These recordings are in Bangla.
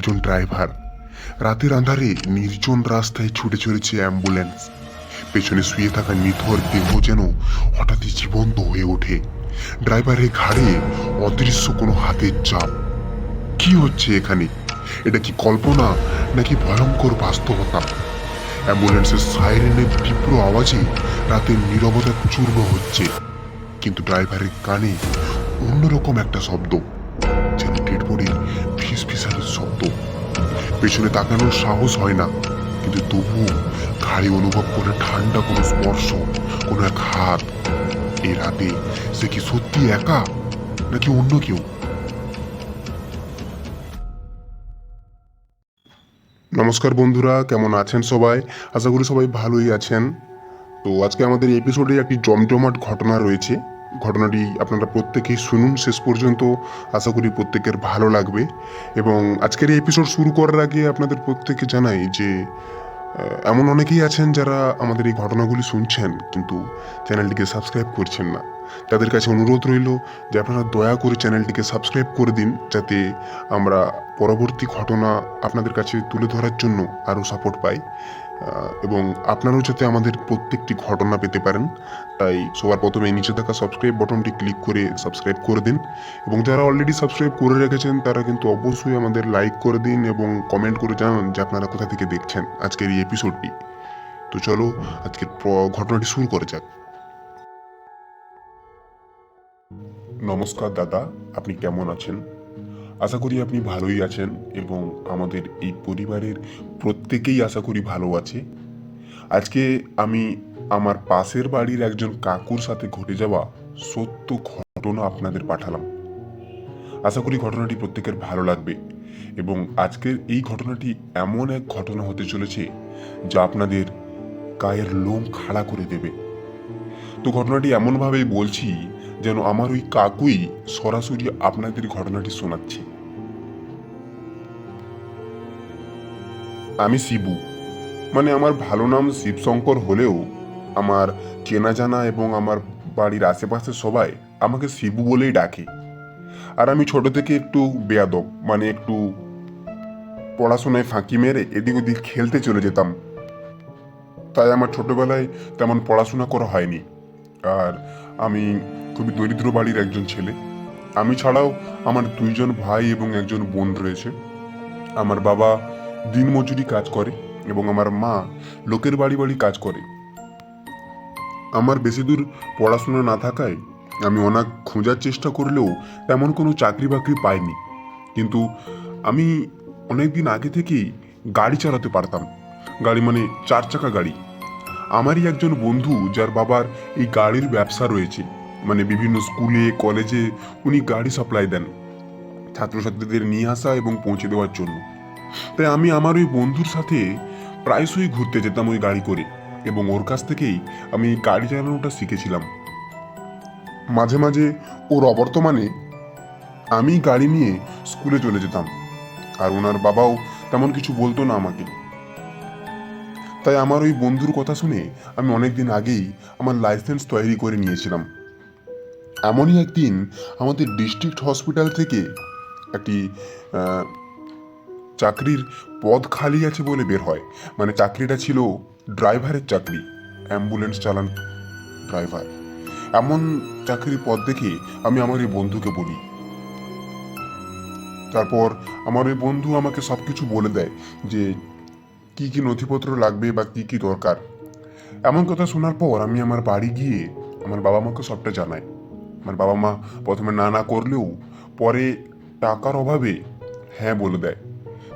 একজন ড্রাইভার। রাতের আন্ধারে নির্জন রাস্তায় ছুটে চলেছে অ্যাম্বুলেন্স। পেছনে শুয়ে থাকা নিথর দেহ যেন হঠাৎই জীবন্ত হয়ে ওঠে। ড্রাইভারের ঘাড়ে অদৃশ্য কোনো হাতের চাপ। কি হচ্ছে এখানে? এটা কি কল্পনা নাকি ভয়ঙ্কর বাস্তবতা? অ্যাম্বুলেন্সের সাইরেনের তীব্র আওয়াজে রাতের নীরবতা চূর্ণ হচ্ছে। কিন্তু ড্রাইভারের কানে অন্যরকম একটা শব্দ, যেন ডেড বডির ফিস ফিসানির শব্দ পেছনে তাকানোর সাহস হয় না, কিন্তু তবুও ঘাড়ে অনুভব করে ঠান্ডা কোনো স্পর্শ, কোনো এক হাত। এই রাতে সে কি সত্যি একা, নাকি অন্য কেউ? নমস্কার বন্ধুরা, কেমন আছেন সবাই? আশা করি সবাই ভালোই আছেন। তো আজকে আমাদের এপিসোডে একটি জমজমাট ঘটনা রয়েছে। ঘটনাটি আপনারা প্রত্যেকেই শুনুন। শেষ পর্যন্ত আশা করি প্রত্যেকের ভালো লাগবে। এবং আজকের এই এপিসোড শুরু করার আগে আপনাদের প্রত্যেকে জানাই যে এমন অনেকেই আছেন যারা আমাদের এই ঘটনাগুলি শুনছেন, কিন্তু চ্যানেলটিকে সাবস্ক্রাইব করছেন না। তাদের কাছে অনুরোধ রইল যে আপনারা দয়া করে চ্যানেলটিকে সাবস্ক্রাইব করে দিন, যাতে আমরা পরবর্তী ঘটনা আপনাদের কাছে তুলে ধরার জন্য আরও সাপোর্ট পাই এবং আপনারাও যাতে আমাদের প্রত্যেকটি ঘটনা পেতে পারেন। তাই সবার প্রথমে নিচে থাকা সাবস্ক্রাইব বটনটি ক্লিক করে সাবস্ক্রাইব করে দিন, এবং যারা অলরেডি সাবস্ক্রাইব করে রেখেছেন, তারা কিন্তু অবশ্যই আমাদের লাইক করে দিন এবং কমেন্ট করে জানান যে আপনারা কোথা থেকে দেখছেন আজকের এই এপিসোডটি তো চলো, আজকের ঘটনাটি শুরু করা যাক। নমস্কার দাদা, আপনি কেমন আছেন? আশা করি আপনি ভালোই আছেন এবং আমাদের এই পরিবারের প্রত্যেকেই আশা করি ভালো আছে। আজকে আমি আমার পাশের বাড়ির একজন কাকুর সাথে ঘটে যাওয়া সত্য ঘটনা আপনাদের পাঠালাম। আশা করি ঘটনাটি প্রত্যেকের ভালো লাগবে এবং আজকের এই ঘটনাটি এমন এক ঘটনা হতে চলেছে যা আপনাদের গায়ের লোম খাড়া করে দেবে। তো ঘটনাটি এমনভাবেই বলছি যেন আমার ওই কাকুই সরাসরি আপনাদের ঘটনাটি শোনাচ্ছে। আমি শিবু। মানে আমার ভালো নাম শিবশঙ্কর হলেও আমার চেনা জানা এবং আমার বাড়ির আশেপাশে সবাই আমাকে শিবু বলেই ডাকে। আর আমি ছোট থেকে একটু বেয়াদব মানে একটু পড়াশোনায় ফাঁকি মেরে এদিক ওদিক খেলতে চলে যেতাম। তাই আমার ছোটবেলায় তেমন পড়াশোনা করা হয়নি। আর আমি খুবই দরিদ্র বাড়ির একজন ছেলে। আমি ছাড়াও আমার দুইজন ভাই এবং একজন বোন রয়েছে। আমার বাবা দিনমজুরি কাজ করে এবং আমার মা লোকের বাড়ি বাড়ি কাজ করে। আমার বেশি দূর পড়াশোনা না থাকায় আমি অনেক খোঁজার চেষ্টা করলেও তেমন কোনো চাকরি বাকরি পাইনি। কিন্তু আমি অনেক দিন আগে থেকেই গাড়ি চালাতে পারতাম। গাড়ি মানে চার চাকা গাড়ি। আমারই একজন বন্ধু যার বাবার এই গাড়ির ব্যবসা রয়েছে মানে বিভিন্ন স্কুলে, কলেজে উনি গাড়ি সাপ্লাই দেন, ছাত্রছাত্রীদের নিয়ে আসা এবং পৌঁছে দেওয়ার জন্য। তাই আমি আমার ওই বন্ধুর সাথে প্রায়শই ঘুরতে যেতাম ওই গাড়ি করে এবং ওর কাছ থেকেই আমি গাড়ি চালানোটা শিখেছিলাম। মাঝে মাঝে ওর অবর্তমানে আমি গাড়ি নিয়ে স্কুলে চলে যেতাম আর ওনার বাবাও তেমন কিছু বলতো না আমাকে। তাই আমার ওই বন্ধুর কথা শুনে আমি অনেকদিন আগেই আমার লাইসেন্স তৈরি করে নিয়েছিলাম। এমনই একদিন আমাদের ডিস্ট্রিক্ট হসপিটাল থেকে একটি চাকরির পদ খালি আছে বলে বের হয়। মানে চাকরিটা ছিল ড্রাইভারের চাকরি, অ্যাম্বুলেন্স চালান ড্রাইভার। এমন চাকরির পদ দেখে আমি আমার এই বন্ধুকে বলি। তারপর আমার ওই বন্ধু আমাকে সব কিছু বলে দেয় যে, কি কি নথিপত্র লাগবে বা কি কি দরকার। এমন কথা শোনার পর আমি আমার বাড়ি গিয়ে আমার বাবা মাকে সবটা জানাই। আমার বাবা মা প্রথমে না না করলেও পরে টাকার অভাবে হ্যাঁ বলে দেয়।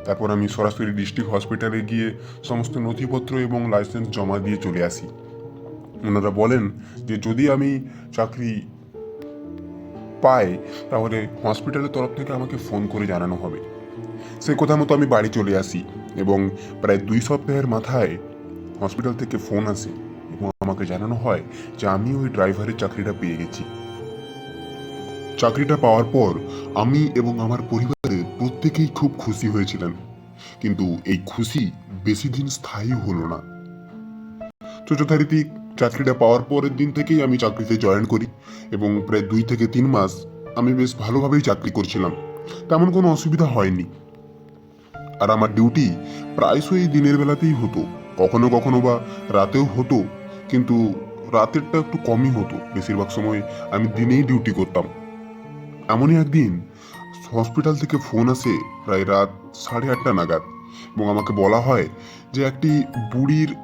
তারপর আমি সরাসরি ডিস্ট্রিক্ট হসপিটালে গিয়ে সমস্ত নথিপত্র এবং লাইসেন্স জমা দিয়ে চলে আসি। ওনারা বলেন যে, যদি আমি চাকরি পাই, তাহলে হসপিটালের তরফ থেকে আমাকে ফোন করে জানানো হবে। সে কথা মতো আমি বাড়ি চলে আসি এবং প্রায় দুই সপ্তাহের মাথায় হসপিটাল থেকে ফোন আসে এবং আমাকে জানানো হয় যে, আমি ওই ড্রাইভারের চাকরিটা পেয়ে গেছি। চাকরিটা পাওয়ার পর আমি এবং আমার পরিবারের প্রত্যেকেই খুব খুশি হয়েছিলেন। কিন্তু এই খুশি বেশি দিন স্থায়ী হলো না। তো চাকরিটা পাওয়ার পরের দিন থেকেই আমি চাকরিতে জয়েন করি এবং প্রায় দুই থেকে তিন মাস আমি বেশ ভালোভাবেই চাকরি করছিলাম। তেমন কোনো অসুবিধা হয়নি। আর আমার ডিউটি প্রায়শই দিনের বেলাতেই হতো। কখনো কখনো বা রাতেও হতো, কিন্তু রাতেরটা একটু কমই হতো। বেশিরভাগ সময় আমি দিনেই ডিউটি করতাম। এমনই একদিন হসপিটাল থেকে ফোন আসে প্রায় রাত সাড়ে আটটা নাগাদ এবং আমাকে বলা হয় যে একটি বুড়ির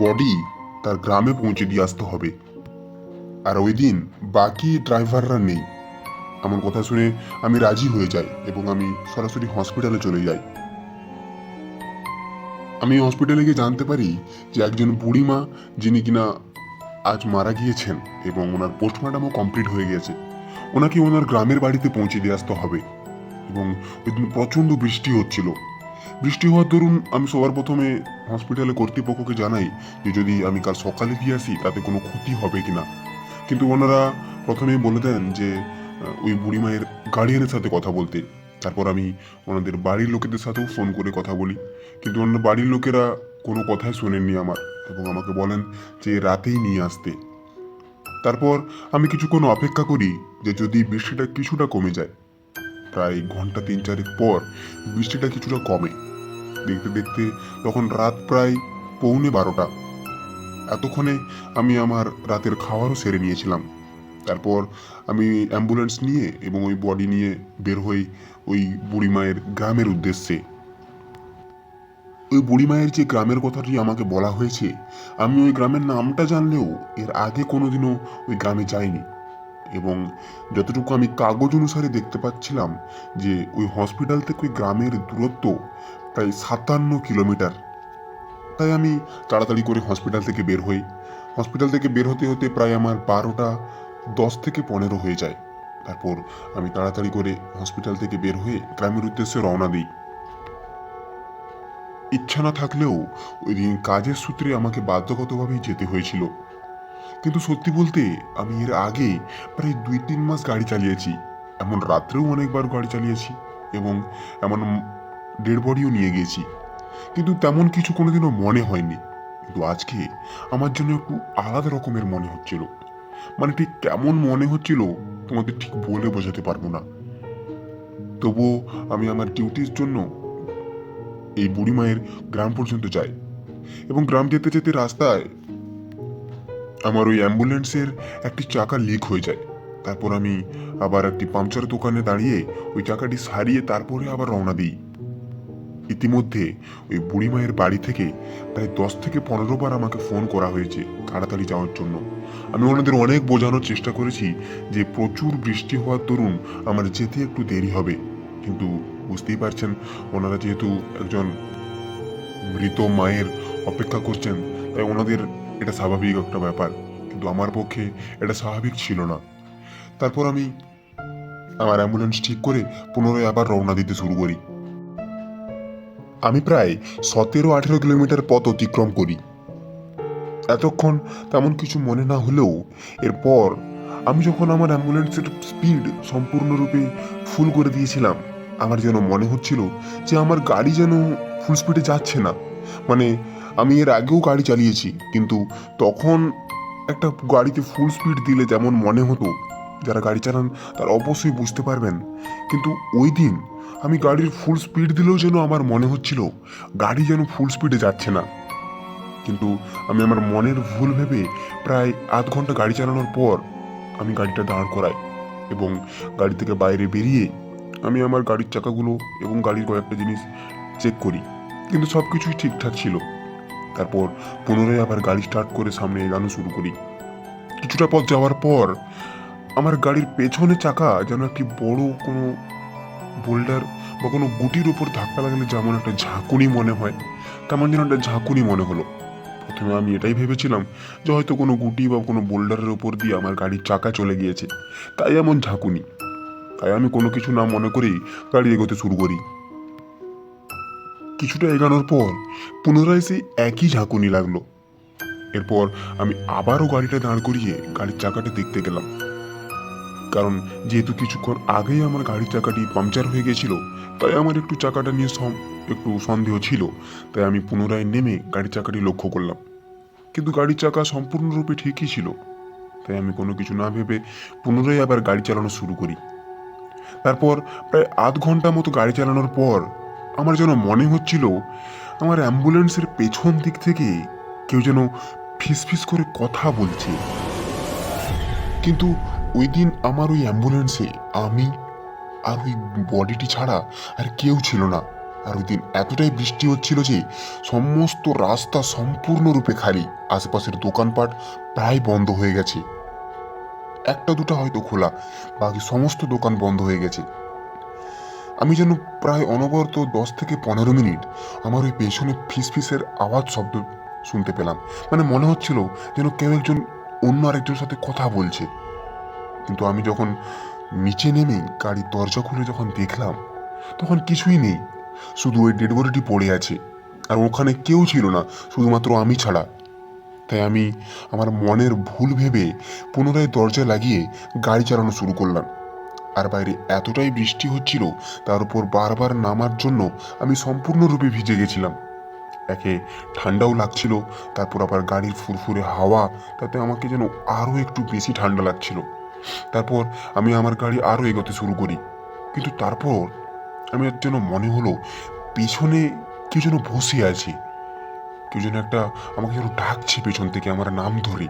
বডি তার গ্রামে পৌঁছে দিয়ে আসতে হবে। আর ওই দিন বাকি ড্রাইভাররা নেই। আমার কথা শুনে আমি রাজি হয়ে যাই এবং আমি সরাসরি হসপিটালে চলে যাই। আমি হসপিটালে গিয়ে জানতে পারি যে একজন বুড়িমা যিনি কিনা আজ মারা গিয়েছেন এবং ওনার পোস্টমর্টমও কমপ্লিট হয়ে গেছে ওনাকে ওনার গ্রামের বাড়িতে পৌঁছে দিয়ে আসতে হবে। এবং ওই দিন প্রচণ্ড বৃষ্টি হচ্ছিল। বৃষ্টি হওয়ার দরুন আমি সবার প্রথমে হসপিটালে কর্তৃপক্ষকে জানাই যে যদি আমি কাল সকালে দিয়ে আসি, তাতে কোনো ক্ষতি হবে কি না কিন্তু ওনারা প্রথমেই বলে দেন যে ওই বুড়িমায়ের গার্ডিয়ানের সাথে কথা বলতে। তারপর আমি ওনাদের বাড়ির লোকেদের সাথেও ফোন করে কথা বলি। কিন্তু ওনার বাড়ির লোকেরা কোনো কথাই শোনেননি আমার। এবং আমাকে বলেন যে রাতেই নিয়ে আসতে। তারপর আমি কিছুক্ষণ অপেক্ষা করি যে যদি বৃষ্টিটা কিছুটা কমে যায়। প্রায় ঘণ্টা তিন চারেক পর বৃষ্টিটা কিছুটা কমে। দেখতে দেখতে তখন রাত প্রায় পৌনে বারোটা। এতক্ষণে আমি আমার রাতের খাওয়ারও সেরে নিয়েছিলাম। তারপর আমি অ্যাম্বুলেন্স নিয়ে এবং ওই বডি নিয়ে বের হই ওই বুড়িমায়ের গ্রামের উদ্দেশ্যে। ওই বুড়িমায়ের যে গ্রামের কথাটি আমাকে বলা হয়েছে, আমি ওই গ্রামের নামটা জানলেও এর আগে কোনোদিনও ওই গ্রামে যাইনি। এবং যতটুকু আমি কাগজ অনুসারে দেখতে পাচ্ছিলাম যে ওই হসপিটাল থেকে ওই গ্রামের দূরত্ব প্রায় সাতান্ন কিলোমিটার। তাই আমি তাড়াতাড়ি করে হসপিটাল থেকে বের হই। হসপিটাল থেকে বের হতে হতে প্রায় আমার বারোটা দশ থেকে পনেরো হয়ে যায়। তারপর আমি তাড়াতাড়ি করে হসপিটাল থেকে বের হয়ে গ্রামের উদ্দেশ্যে রওনা দিই। ইচ্ছা না থাকলেও ওই দিন কাজের সূত্রে আমাকে বাধ্যগতভাবেই যেতে হয়েছিল। কিন্তু সত্যি বলতে আমি এর আগে প্রায় দুই তিন মাস গাড়ি চালিয়েছি। এমন রাত্রেও অনেকবার গাড়ি চালিয়েছি এবং এমন ডেড বডিও নিয়ে গিয়েছি। কিন্তু তেমন কিছু কোনোদিনও মনে হয়নি। কিন্তু আজকে আমার জন্য একটু আলাদা রকমের মনে হচ্ছিল। মানে ঠিক কেমন মনে হচ্ছিল তোমাদের ঠিক বলে বোঝাতে পারব না। তবুও আমি আমার ডিউটির জন্য এই বুড়ি মায়ের গ্রাম পর্যন্ত যাই এবং গ্রাম যেতে যেতে রাস্তায় আমার ওই অ্যাম্বুলেন্সের একটি চাকা লিক হয়ে যায়। তারপর আমি আবার একটি পাংচার দোকানে দাঁড়িয়ে ওই চাকাটি সারিয়ে তারপরে আবার রওনা দিই। ইতিমধ্যে ওই বুড়ি মায়ের বাড়ি থেকে প্রায় দশ থেকে পনেরো বার আমাকে ফোন করা হয়েছে তাড়াতাড়ি যাওয়ার জন্য। আমি ওনাদের অনেক বোঝানোর চেষ্টা করেছি যে প্রচুর বৃষ্টি হওয়ার দরুন আমার যেতে একটু দেরি হবে। কিন্তু বুঝতেই পারছেন, ওনারা যেহেতু একজন মৃত মায়ের অপেক্ষা করছেন, তাই ওনাদের এটা স্বাভাবিক একটা ব্যাপার। কিন্তু আমার পক্ষে এটা স্বাভাবিক ছিল না। তারপর আমি আমার অ্যাম্বুলেন্স ঠিক করে পুনরায় আবার রওনা দিতে শুরু করি। আমি প্রায় সতেরো আঠেরো কিলোমিটার পথ অতিক্রম করি। এতক্ষণ তেমন কিছু মনে না হলেও এরপর আমি যখন আমার অ্যাম্বুলেন্সের স্পিড সম্পূর্ণরূপে ফুল করে দিয়েছিলাম আমার যেন মনে হচ্ছিল যে আমার গাড়ি যেন ফুল স্পিডে যাচ্ছে না। মানে আমি এর আগেও গাড়ি চালিয়েছি, কিন্তু তখন একটা গাড়িতে ফুল স্পিড দিলে যেমন মনে হতো, যারা গাড়ি চালান তারা অবশ্যই বুঝতে পারবেন। কিন্তু ওই দিন আমি গাড়ির ফুল স্পিড দিলেও যেন আমার মনে হচ্ছিল, গাড়ি যেন ফুল স্পিডে যাচ্ছে না। কিন্তু আমি আমার মনের ভুল ভেবে প্রায় আধ ঘণ্টা গাড়ি চালানোর পর আমি গাড়িটা দাঁড় করাই এবং গাড়ি থেকে বাইরে বেরিয়ে আমি আমার গাড়ির চাকাগুলো এবং গাড়ির কয়েকটা জিনিস চেক করি। কিন্তু সব কিছুই ঠিকঠাক ছিল। তারপর পুনরায় আবার গাড়ি স্টার্ট করে সামনে এগানো শুরু করি। কিছুটা পথ যাওয়ার পর আমার গাড়ির পেছনে চাকা যেন একটি বড় কোনো বোল্ডার বা কোনো গুটির উপর ধাক্কা লাগলে যেমন একটা ঝাঁকুনি মনে হয়, তেমন যেন একটা ঝাঁকুনি মনে হলো। প্রথমে আমি এটাই ভেবেছিলাম যে হয়তো কোনো গুটি বা কোনো বোল্ডারের উপর দিয়ে আমার গাড়ির চাকা চলে গিয়েছে। তাই এমন ঝাঁকুনি। তাই আমি কোনো কিছু না মনে করেই গাড়ি এগোতে শুরু করি। কিছুটা এগানোর পর পুনরায় সেই একই ঝাঁকুনি লাগল। এরপর আমি আবারও গাড়িটা দাঁড় করিয়ে গাড়ির চাকাটা দেখতে গেলাম। কারণ যেহেতু কিছুক্ষণ আগেই আমার গাড়ির চাকাটি পাংচার হয়ে গেছিল, তাই আমার একটু চাকাটা নিয়ে একটু সন্দেহ ছিল, তাই আমি পুনরায় নেমে গাড়ির চাকাটি লক্ষ্য করলাম। কিন্তু গাড়ির চাকা সম্পূর্ণরূপে ঠিকই ছিল, তাই আমি কোনো কিছু না ভেবে পুনরায় আবার গাড়ি চালানো শুরু করি। তারপর প্রায় আধ ঘণ্টা মতো গাড়ি চালানোর পর আমার যেন মনে হচ্ছিল আমার অ্যাম্বুলেন্সের পেছন দিক থেকে কেউ যেন ফিসফিস করে কথা বলছে। কিন্তু ওই দিন আমার ওই অ্যাম্বুলেন্সে আমি আর ওই বডিটি ছাড়া আর কেউ ছিল না। আর ওই দিন এতটাই বৃষ্টি হচ্ছিল যে সমস্ত রাস্তা সম্পূর্ণরূপে খালি। আশেপাশের দোকানপাট প্রায় বন্ধ হয়ে গেছে। একটা দুটো হয়তো খোলা। বাকি সমস্ত দোকান বন্ধ হয়ে গেছে। আমি যেন প্রায় অনবরত দশ থেকে পনেরো মিনিট আমার ওই পেছনে ফিসফিসের আওয়াজ শব্দ শুনতে পেলাম। মানে মনে হচ্ছিল যেন কেউ একজন অন্য আরেকজনের সাথে কথা বলছে। কিন্তু আমি যখন নিচে নেমে গাড়ির দরজা খুলে যখন দেখলাম, তখন কিছুই নেই। শুধু ওই ডেড বডিটি পড়ে আছে। আর ওখানে কেউ ছিল না, শুধুমাত্র আমি ছাড়া। তাই আমি আমার মনের ভুল ভেবে পুনরায় দরজা লাগিয়ে গাড়ি চালানো শুরু করলাম। আর বাইরে এতটাই বৃষ্টি হচ্ছিল, তার উপর বারবার নামার জন্য আমি সম্পূর্ণরূপে ভিজে গেছিলাম। একে ঠান্ডাও লাগছিল, তারপর আবার গাড়ির ফুরফুরে হাওয়া, তাতে আমাকে যেন আরও একটু বেশি ঠান্ডা লাগছিল। তারপর আমি আমার গাড়ি আরও এগোতে শুরু করি। কিন্তু তারপর আমি যেন মনে হলো, পিছনে কেউ যেন বসে আছে। কেউ যেন একটা আমাকে যেন ডাকছে পেছন থেকে আমার নাম ধরে।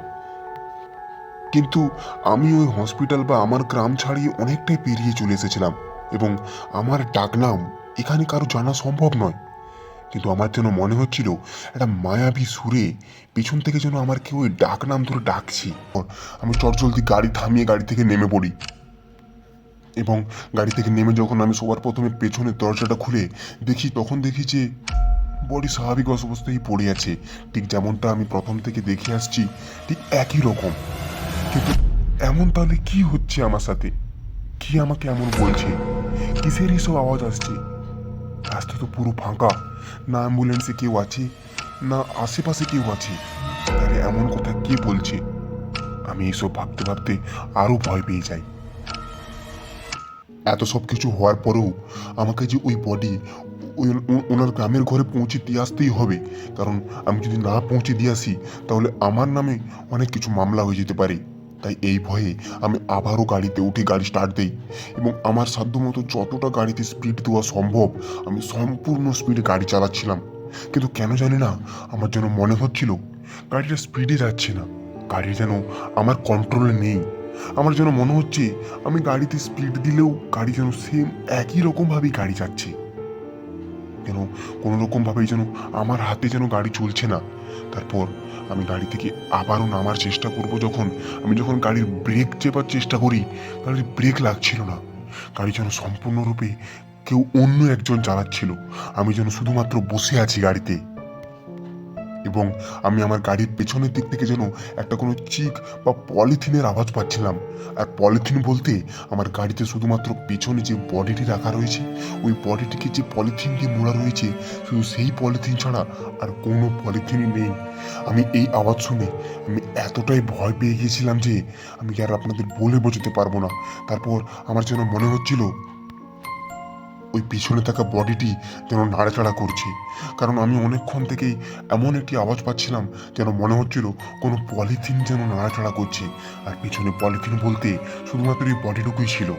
কিন্তু আমি ওই হসপিটাল বা আমার গ্রাম ছাড়িয়ে অনেকটাই পেরিয়ে চলে এসেছিলাম এবং আমার ডাকনাম এখানে কারও জানা সম্ভব নয়। কিন্তু আমার যেন মনে হচ্ছিল একটা মায়াবী সুরে পেছন থেকে যেন আমার কেউ ওই ডাক নাম ধরে ডাকছি। আমি চটজলদি গাড়ি থামিয়ে গাড়ি থেকে নেমে পড়ি এবং গাড়ি থেকে নেমে যখন আমি সবার প্রথমে পেছনের দরজাটা খুলে দেখি, তখন দেখি যে বডি স্বাভাবিক অবস্থায় পড়ে আছে। ঠিক যেমনটা আমি প্রথম থেকে দেখে আসছি, ঠিক একই রকম। কিন্তু এমন তাহলে কি হচ্ছে আমার সাথে? কি আমাকে এমন বলছে? কিসের এইসব আওয়াজ আসছে? রাস্তা তো পুরো ফাঁকা। না অ্যাম্বুলেন্সে কেউ আছে, না আশেপাশে কেউ আছে। তাহলে এমন কথা কে বলছে? আমি এসব ভাবতে ভাবতে আরও ভয় পেয়ে যাই। এত সব কিছু হওয়ার পরেও আমাকে যে ওই বডি ওনার গ্রামের ঘরে পৌঁছে দিয়ে আসতেই হবে। কারণ আমি যদি না পৌঁছে দিয়ে আসি, তাহলে আমার নামে অনেক কিছু মামলা হয়ে যেতে পারে। তাই এই ভয়ে আমি আবারও গাড়িতে উঠে গাড়ি স্টার্ট দিই এবং আমার সাধ্যমতো যতটা গাড়িতে স্পিড দেওয়া সম্ভব, আমি সম্পূর্ণ স্পিডে গাড়ি চালাচ্ছিলাম। কিন্তু কেন জানি না, আমার যেন মনে হচ্ছিল, গাড়িটা স্পিডে যাচ্ছে না। গাড়ি যেন আমার কন্ট্রোলে নেই। আমার যেন মনে হচ্ছে, আমি গাড়িতে স্পিড দিলেও গাড়ি যেন সেম একই রকমভাবেই গাড়ি যাচ্ছে যেন কোনো রকমভাবেই যেন আমার হাতে যেন গাড়ি চলছে না। তারপর আমি গাড়ি থেকে আবারও নামার চেষ্টা করব যখন, আমি যখন গাড়ির ব্রেক চেপার চেষ্টা করি, গাড়ির ব্রেক লাগছিল না। গাড়ি যেন সম্পূর্ণরূপে কেউ অন্য একজন চালাচ্ছিল। আমি যেন শুধুমাত্র বসে আছি গাড়িতে। এবং আমি আমার গাড়ির পেছনের দিক থেকে যেন একটা কোনো চিক বা পলিথিনের আওয়াজ পাচ্ছিলাম। আর পলিথিন বলতে আমার গাড়িতে শুধুমাত্র পেছনে যে বডিটি রাখা রয়েছে, ওই বডিটিকে যে পলিথিন দিয়ে মোড়া রয়েছে, শুধু সেই পলিথিন ছাড়া আর কোনো পলিথিনই নেই। আমি এই আওয়াজ শুনে আমি এতটাই ভয় পেয়ে গিয়েছিলাম যে আমি আর আপনাদের বলে বোঝাতে পারব না। তারপর আমার যেন মনে হচ্ছিল ওই পিছনে থাকা বডিটি যেন নাড়াচাড়া করছে। কারণ আমি অনেকক্ষণ থেকেই এমন একটি আওয়াজ পাচ্ছিলাম যেন মনে হচ্ছিল কোনো পলিথিন যেন নাড়াচাড়া করছে। আর পিছনে পলিথিন বলতে শুধুমাত্র এই বডিটুকুই ছিল।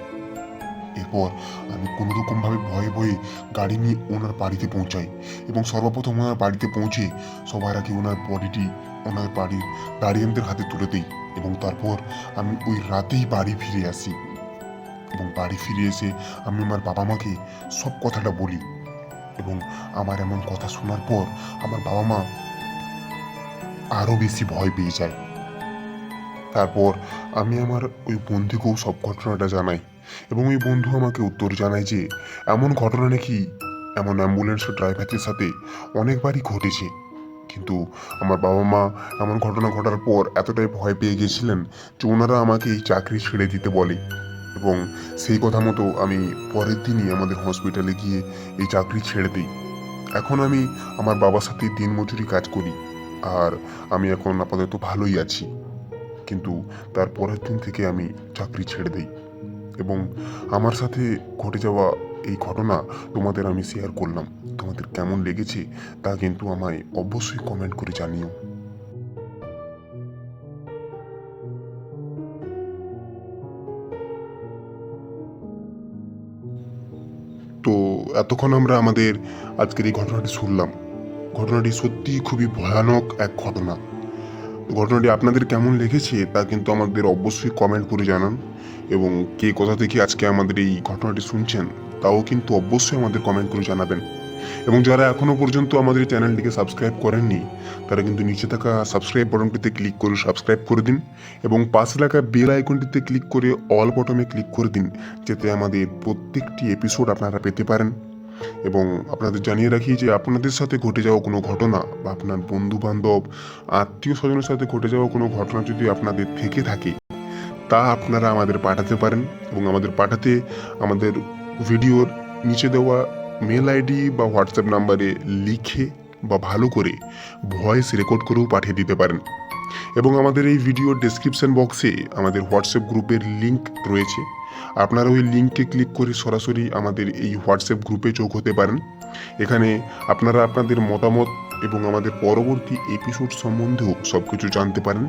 এরপর আমি কোনো রকমভাবে ভয়ে ভয়ে গাড়ি নিয়ে ওনার বাড়িতে পৌঁছাই এবং সর্বপ্রথম ওনার বাড়িতে পৌঁছে সবার আগে ওনার বডিটি ওনার বাড়ির গার্ডিয়ানদের হাতে তুলে দিই এবং তারপর আমি ওই রাতেই বাড়ি ফিরে আসি। এবং বাড়ি ফিরে এসে আমি আমার বাবা মাকে সব কথাটা বলি এবং আমার এমন কথা শোনার পর আমার বাবা মা আরও বেশি ভয় পেয়ে যায়। তারপর আমি আমার ওই বন্ধুকেও সব ঘটনাটা জানাই এবং ওই বন্ধু আমাকে উত্তর জানায় যে, এমন ঘটনা নাকি এমন অ্যাম্বুলেন্সের ড্রাইভারদের সাথে অনেকবারই ঘটেছে। কিন্তু আমার বাবা মা এমন ঘটনা ঘটার পর এতটাই ভয় পেয়ে গেছিলেন যে ওনারা আমাকে এই চাকরি ছেড়ে দিতে বলে। এবং সেই কথা মতো আমি পরের দিনই আমাদের হসপিটালে গিয়ে এই চাকরি ছেড়ে দিই। এখন আমি আমার বাবার সাথে দিনমজুরি কাজ করি আর আমি এখন আপাতত ভালোই আছি। কিন্তু তার পরের দিন থেকে আমি চাকরি ছেড়ে দিই এবং আমার সাথে ঘটে যাওয়া এই ঘটনা তোমাদের আমি শেয়ার করলাম। তোমাদের কেমন লেগেছে তা কিন্তু আমায় অবশ্যই কমেন্ট করে জানিও। এতক্ষণ আমরা আমাদের আজকের এই ঘটনাটি শুনলাম। ঘটনাটি সত্যি খুবই ভয়ানক এক ঘটনা। ঘটনাটি আপনাদের কেমন লেগেছে তা কিন্তু আমাদের অবশ্যই কমেন্ট করে জানান এবং কে কোথা থেকে আজকে আমাদের এই ঘটনাটি শুনছেন, তাও কিন্তু অবশ্যই আমাদের কমেন্ট করে জানাবেন। এবং যারা এখনও পর্যন্ত আমাদের চ্যানেলটিকে সাবস্ক্রাইব করেননি, তারা কিন্তু নিচে থাকা সাবস্ক্রাইব বটনটিতে ক্লিক করে সাবস্ক্রাইব করে দিন এবং পাশে থাকা বেল আইকনটিতে ক্লিক করে অল বটমে ক্লিক করে দিন, যাতে আমাদের প্রত্যেকটি এপিসোড আপনারা পেতে পারেন। এবং আপনাদের জানিয়ে রাখি যে আপনাদের সাথে ঘটে যাওয়া কোনো ঘটনা বা আপনার বন্ধু বান্ধব আত্মীয় স্বজনের সাথে ঘটে যাওয়া কোনো ঘটনা যদি আপনাদের থেকে থাকে, তা আপনারা আমাদের পাঠাতে পারেন এবং আমাদের পাঠাতে আমাদের ভিডিওর নিচে দেওয়া মেল আইডি বা হোয়াটসঅ্যাপ নাম্বারে লিখে বা ভালো করে ভয়েস রেকর্ড করেও পাঠিয়ে দিতে পারেন। এবং আমাদের এই ভিডিও ডেসক্রিপশন বক্সে আমাদের হোয়াটসঅ্যাপ গ্রুপের লিঙ্ক রয়েছে। আপনারা ওই লিঙ্কে ক্লিক করে সরাসরি আমাদের এই হোয়াটসঅ্যাপ গ্রুপে যোগ হতে পারেন। এখানে আপনারা আপনাদের মতামত এবং আমাদের পরবর্তী এপিসোড সম্বন্ধেও সব কিছু জানতে পারেন।